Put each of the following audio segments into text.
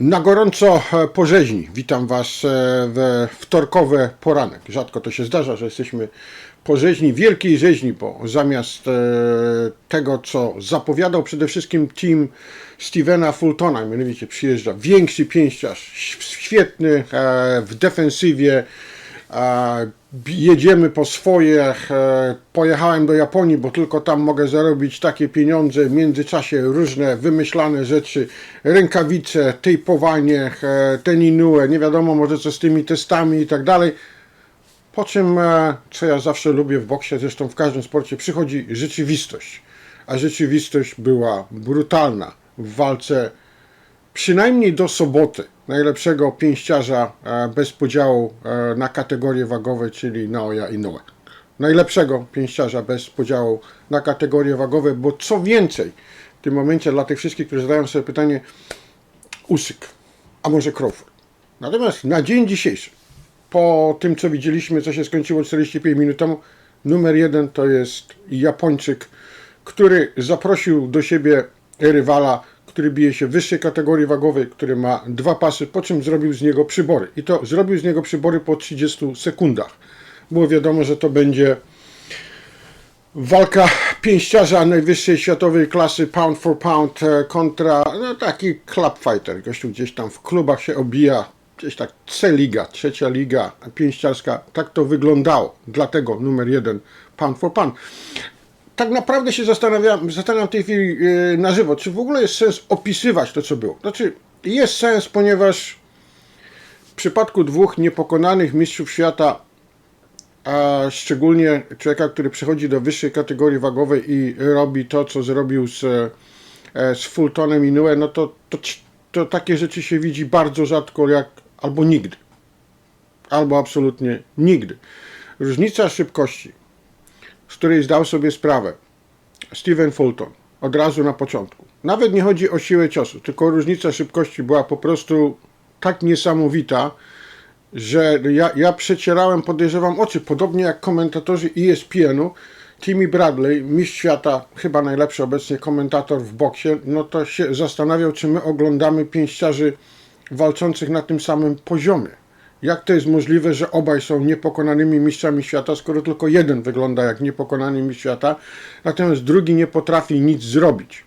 Na gorąco e, po rzeźni. Witam Was e, we wtorkowy poranek. Rzadko to się zdarza, że jesteśmy po rzeźni, wielkiej rzeźni, bo zamiast e, tego, co zapowiadał przede wszystkim team Stevena Fultona, mianowicie przyjeżdża większy pięściarz, świetny w defensywie, jedziemy po swoje. e, Pojechałem do Japonii, bo tylko tam mogę zarobić takie pieniądze. W międzyczasie różne wymyślane rzeczy, rękawice, tejpowanie, e, ten Inoue, nie wiadomo może co z tymi testami i tak dalej. Po czym, e, co ja zawsze lubię w boksie, zresztą w każdym sporcie, przychodzi rzeczywistość. A rzeczywistość była brutalna w walce przynajmniej do soboty najlepszego pięściarza e, bez podziału e, na kategorie wagowe, czyli Naoya Inoue. Najlepszego pięściarza bez podziału na kategorie wagowe, bo co więcej, w tym momencie dla tych wszystkich, którzy zadają sobie pytanie, Usyk, a może Crawford. Natomiast na dzień dzisiejszy, po tym co widzieliśmy, co się skończyło 45 minut temu, numer jeden to jest Japończyk, który zaprosił do siebie rywala, który bije się w wyższej kategorii wagowej, który ma dwa pasy, po czym zrobił z niego przybory. I to zrobił z niego przybory po 30 sekundach. Było wiadomo, że to będzie walka pięściarza najwyższej światowej klasy pound for pound e, kontra no, taki club fighter. Gościu gdzieś tam w klubach się obija, gdzieś tak C-liga, trzecia liga pięściarska. Tak to wyglądało. Dlatego numer jeden pound for pound. Tak naprawdę się zastanawiam, zastanawiam w tej chwili e, na żywo, czy w ogóle jest sens opisywać to, co było. Znaczy, jest sens, ponieważ w przypadku dwóch niepokonanych mistrzów świata a szczególnie człowieka, który przechodzi do wyższej kategorii wagowej i robi to, co zrobił z, e, z Fultonem Inoue, no to, to, to takie rzeczy się widzi bardzo rzadko, jak albo nigdy. Albo absolutnie nigdy. Różnica szybkości, z której zdał sobie sprawę Steven Fulton od razu na początku. Nawet nie chodzi o siłę ciosu, tylko różnica szybkości była po prostu tak niesamowita, że ja, ja przecierałem, podejrzewam, oczy, podobnie jak komentatorzy ESPN-u, Timmy Bradley, mistrz świata, chyba najlepszy obecnie komentator w boksie, no to się zastanawiał, czy my oglądamy pięściarzy walczących na tym samym poziomie. Jak to jest możliwe, że obaj są niepokonanymi mistrzami świata, skoro tylko jeden wygląda jak niepokonany mistrz świata, natomiast drugi nie potrafi nic zrobić.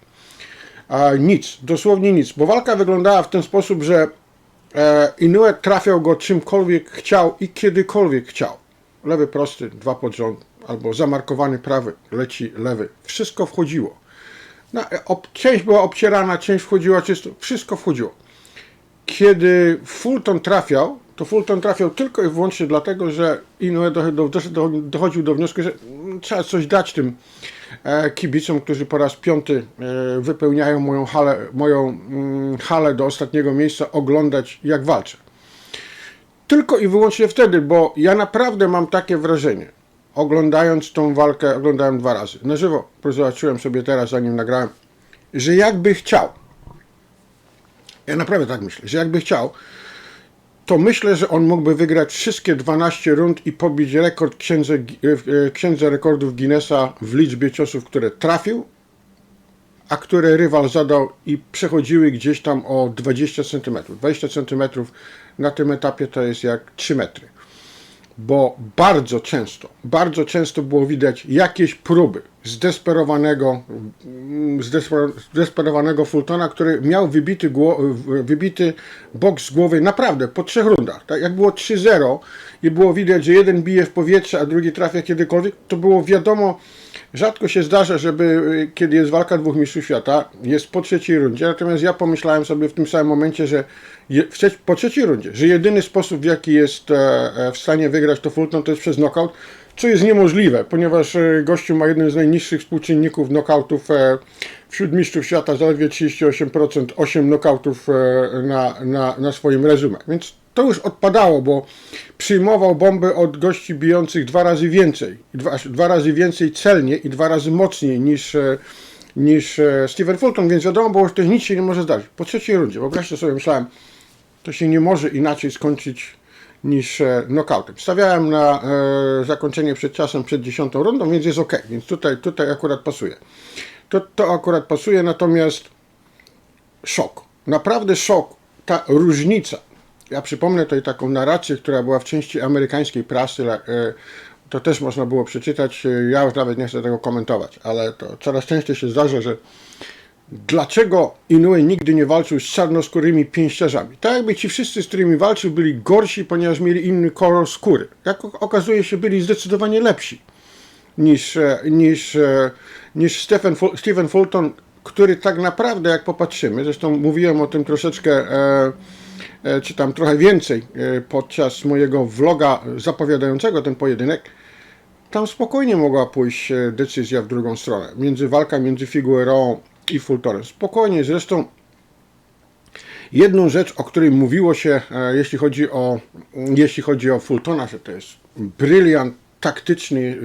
A nic, dosłownie nic, bo walka wyglądała w ten sposób, że E, Inoue trafiał go czymkolwiek chciał i kiedykolwiek chciał. Lewy prosty, dwa pod rząd, albo zamarkowany prawy, leci lewy. Wszystko wchodziło. No, e, ob, część była obcierana, część wchodziła czysto, wszystko wchodziło. Kiedy Fulton trafiał, to Fulton trafiał tylko i wyłącznie dlatego, że Inoue do, do, do, dochodził do wniosku, że mm, trzeba coś dać tym e, kibicom, którzy po raz piąty e, wypełniają moją halę, moją mm, halę do ostatniego miejsca, oglądać jak walczę. Tylko i wyłącznie wtedy, bo ja naprawdę mam takie wrażenie, oglądając tą walkę, oglądałem dwa razy na żywo, zobaczyłem sobie teraz, zanim nagrałem, że jakby chciał, ja naprawdę tak myślę, że jakby chciał, to myślę, że on mógłby wygrać wszystkie 12 rund i pobić rekord księdze, e, księdze rekordów Guinnessa w liczbie ciosów, które trafił, a które rywal zadał i przechodziły gdzieś tam o 20 cm. 20 cm na tym etapie to jest jak 3 metry. Bo bardzo często, bardzo często było widać jakieś próby zdesperowanego, mm, zdesper- zdesperowanego Fultona, który miał wybity, wybity bok z głowy naprawdę po trzech rundach. Tak jak było 3-0 i było widać, że jeden bije w powietrze, a drugi trafia kiedykolwiek, to było wiadomo, rzadko się zdarza, żeby y, kiedy jest walka dwóch mistrzów świata, jest po trzeciej rundzie, natomiast ja pomyślałem sobie w tym samym momencie, że je, w po trzeciej rundzie, że jedyny sposób w jaki jest e, e, w stanie wygrać to Fulton to jest przez knockout, co jest niemożliwe, ponieważ e, gościu ma jeden z najniższych współczynników knockoutów e, wśród mistrzów świata, zaledwie 38%, 8 knockoutów e, na, na, na swoim rezumie. Więc to już odpadało, bo przyjmował bomby od gości bijących dwa razy więcej, dwa, dwa razy więcej celnie i dwa razy mocniej niż, e, niż e, Steven Fulton, więc wiadomo było, że to nic się nie może zdarzyć. Po trzeciej rundzie, wyobraźcie sobie, myślałem, to się nie może inaczej skończyć niż e, knockoutem. Stawiałem na e, zakończenie przed czasem, przed dziesiątą rundą, więc jest ok, więc tutaj, tutaj akurat pasuje. To, to akurat pasuje, natomiast szok, naprawdę szok ta różnica. Ja przypomnę tutaj taką narrację, która była w części amerykańskiej prasy. e, To też można było przeczytać. e, Ja już nawet nie chcę tego komentować, ale to coraz częściej się zdarza, że dlaczego Inoue nigdy nie walczył z czarnoskórymi pięściarzami. Tak jakby ci wszyscy, z którymi walczył, byli gorsi, ponieważ mieli inny kolor skóry. Jak okazuje się, byli zdecydowanie lepsi niż, e, niż, niż Stephen, Stephen Fulton, który tak naprawdę, jak popatrzymy, zresztą mówiłem o tym troszeczkę, czy tam trochę więcej e, podczas mojego vloga zapowiadającego ten pojedynek, tam spokojnie mogła pójść e, decyzja w drugą stronę. Między walka między Figueroa i Fultonem. Spokojnie, zresztą jedną rzecz, o której mówiło się, e, jeśli chodzi o, jeśli chodzi o Fultona, że to jest bryliant taktyczny,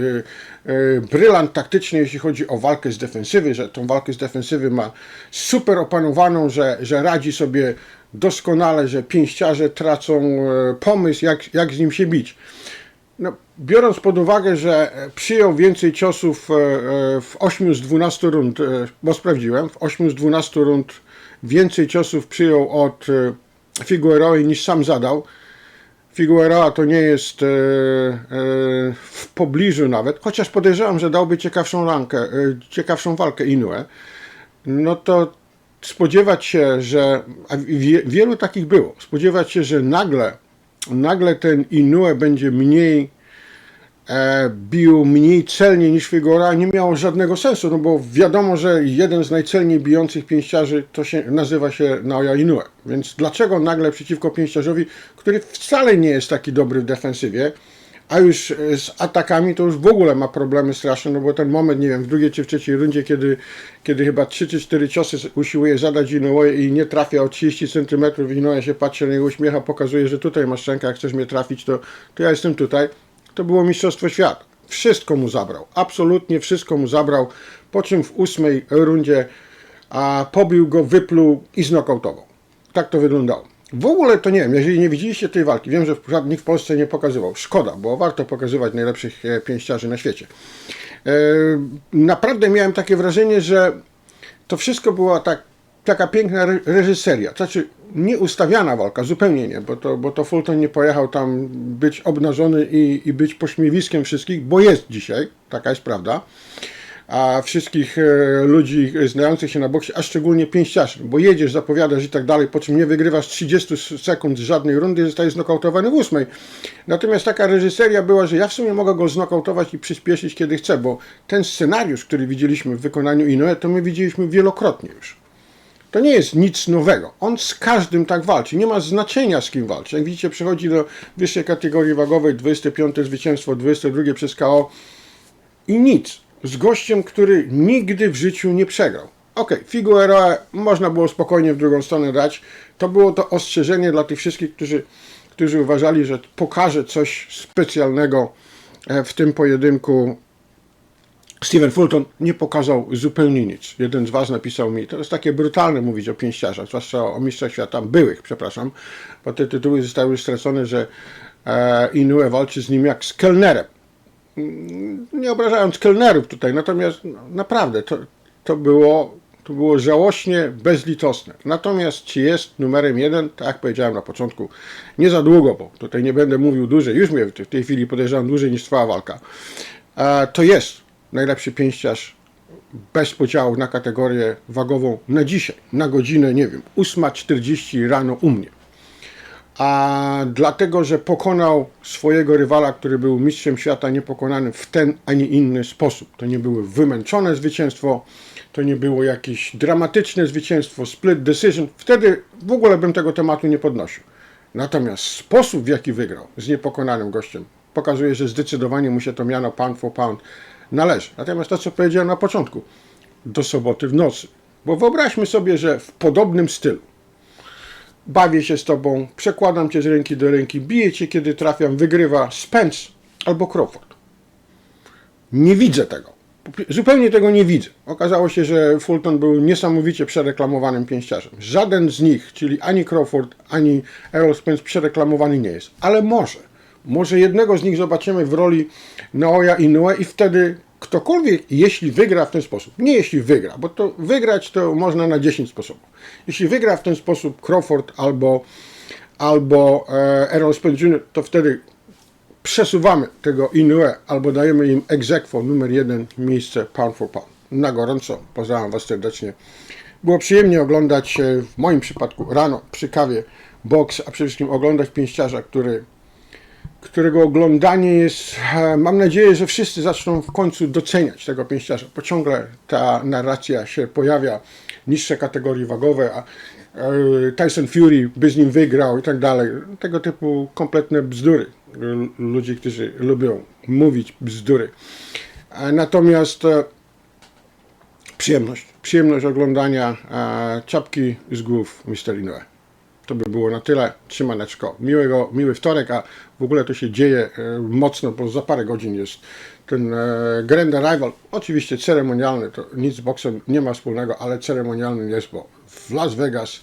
e, e, brylant taktyczny, jeśli chodzi o walkę z defensywy, że tą walkę z defensywy ma super opanowaną, że, że radzi sobie doskonale, że pięściarze tracą e, pomysł, jak, jak z nim się bić. No, biorąc pod uwagę, że przyjął więcej ciosów e, e, w 8 z 12 rund, bo sprawdziłem, w 8 z 12 rund więcej ciosów przyjął od Figueroa niż sam zadał. Figueroa to nie jest w pobliżu nawet, chociaż podejrzewam, że dałby ciekawszą, rankę, ciekawszą walkę Inoue. No to spodziewać się, że wie, wielu takich było, spodziewać się, że nagle, nagle ten Inoue będzie mniej e, bił mniej celnie niż Figueroa nie miało żadnego sensu, no bo wiadomo, że jeden z najcelniej bijących pięściarzy to się nazywa się Naoya Inoue. Więc dlaczego nagle przeciwko pięściarzowi, który wcale nie jest taki dobry w defensywie, a już e, z atakami to już w ogóle ma problemy straszne, no bo ten moment, nie wiem, w drugiej czy w trzeciej rundzie, kiedy, kiedy chyba 3 czy 4 ciosy usiłuje zadać Inoue i nie trafia o 30 cm, Inoue się patrzy na niego uśmiecha, pokazuje, że tutaj masz szczękę, jak chcesz mnie trafić, to, to ja jestem tutaj. To było Mistrzostwo Świata. Wszystko mu zabrał, absolutnie wszystko mu zabrał, po czym w ósmej rundzie a, pobił go, wypluł i znokautował. Tak to wyglądało. W ogóle to nie wiem, jeżeli nie widzieliście tej walki, wiem, że żadnych w Polsce nie pokazywał. Szkoda, bo warto pokazywać najlepszych e, pięściarzy na świecie. E, naprawdę miałem takie wrażenie, że to wszystko była tak, taka piękna re- reżyseria. Znaczy, nie ustawiana walka, zupełnie nie, bo to, bo to Fulton nie pojechał tam być obnażony i, i być pośmiewiskiem wszystkich, bo jest dzisiaj, taka jest prawda. A wszystkich e, ludzi znających się na boksie, a szczególnie pięściarzy, bo jedziesz, zapowiadasz i tak dalej, po czym nie wygrywasz 30 sekund żadnej rundy, zostajesz znokautowany w ósmej. Natomiast taka reżyseria była, że ja w sumie mogę go znokautować i przyspieszyć kiedy chcę, bo ten scenariusz, który widzieliśmy w wykonaniu Inoue, to my widzieliśmy wielokrotnie już. To nie jest nic nowego. On z każdym tak walczy. Nie ma znaczenia z kim walczy. Jak widzicie, przechodzi do wyższej kategorii wagowej, 25 zwycięstwo, 22 przez KO i nic. Z gościem, który nigdy w życiu nie przegrał. Ok, Figueroa można było spokojnie w drugą stronę dać. To było to ostrzeżenie dla tych wszystkich, którzy, którzy uważali, że pokaże coś specjalnego e, w tym pojedynku Steven Fulton nie pokazał zupełnie nic. Jeden z Was napisał mi, to jest takie brutalne mówić o pięściarzach, zwłaszcza o mistrzach świata, byłych, przepraszam, bo te tytuły zostały stracone, że e, Inoue walczy z nim jak z kelnerem. Mm, Nie obrażając kelnerów tutaj, natomiast no, naprawdę to, to, było, to było żałośnie bezlitosne. Natomiast jest numerem jeden, tak jak powiedziałem na początku, nie za długo, bo tutaj nie będę mówił dłużej, już mówię w tej chwili podejrzewam dłużej niż trwała walka. To jest najlepszy pięściarz bez podziału na kategorię wagową na dzisiaj, na godzinę, nie wiem, 8.40 rano u mnie. A dlatego, że pokonał swojego rywala, który był mistrzem świata niepokonanym w ten, a nie inny sposób. To nie było wymęczone zwycięstwo, to nie było jakieś dramatyczne zwycięstwo, split decision. Wtedy w ogóle bym tego tematu nie podnosił. Natomiast sposób, w jaki wygrał z niepokonanym gościem, pokazuje, że zdecydowanie mu się to miano pound for pound należy. Natomiast to, co powiedziałem na początku, do soboty w nocy. Bo wyobraźmy sobie, że w podobnym stylu bawię się z tobą, przekładam cię z ręki do ręki, biję cię, kiedy trafiam, wygrywa Spence albo Crawford. Nie widzę tego. Zupełnie tego nie widzę. Okazało się, że Fulton był niesamowicie przereklamowanym pięściarzem. Żaden z nich, czyli ani Crawford, ani Errol Spence przereklamowany nie jest. Ale może. Może jednego z nich zobaczymy w roli Naoya Inoue i wtedy ktokolwiek, jeśli wygra w ten sposób, nie jeśli wygra, bo to wygrać to można na 10 sposobów. Jeśli wygra w ten sposób Crawford albo, albo e, Errol Spence Jr., to wtedy przesuwamy tego Inoue albo dajemy im aequo numer jeden miejsce pound for pound. Na gorąco. Pozdrawiam Was serdecznie. Było przyjemnie oglądać, w moim przypadku rano przy kawie, boks, a przede wszystkim oglądać pięściarza, który którego oglądanie jest, e, mam nadzieję, że wszyscy zaczną w końcu doceniać tego pięściarza, bo ciągle ta narracja się pojawia, niższe kategorie wagowe, a e, Tyson Fury by z nim wygrał i tak dalej. Tego typu kompletne bzdury. Ludzi, którzy lubią mówić bzdury. E, Natomiast przyjemność, przyjemność oglądania czapki z głów Mr. Inoue. To by było na tyle. Trzymaneczko. Miłego, miły wtorek, a w ogóle to się dzieje e, mocno, bo za parę godzin jest ten e, Grand Arrival. Oczywiście ceremonialny, to nic z boksem nie ma wspólnego, ale ceremonialny jest, bo w Las Vegas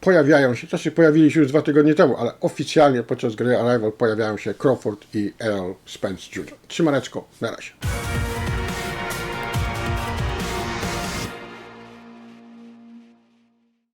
pojawiają się, to się pojawili się już dwa tygodnie temu, ale oficjalnie podczas gry Arrival pojawiają się Crawford i Errol Spence Jr. Trzymaneczko, na razie.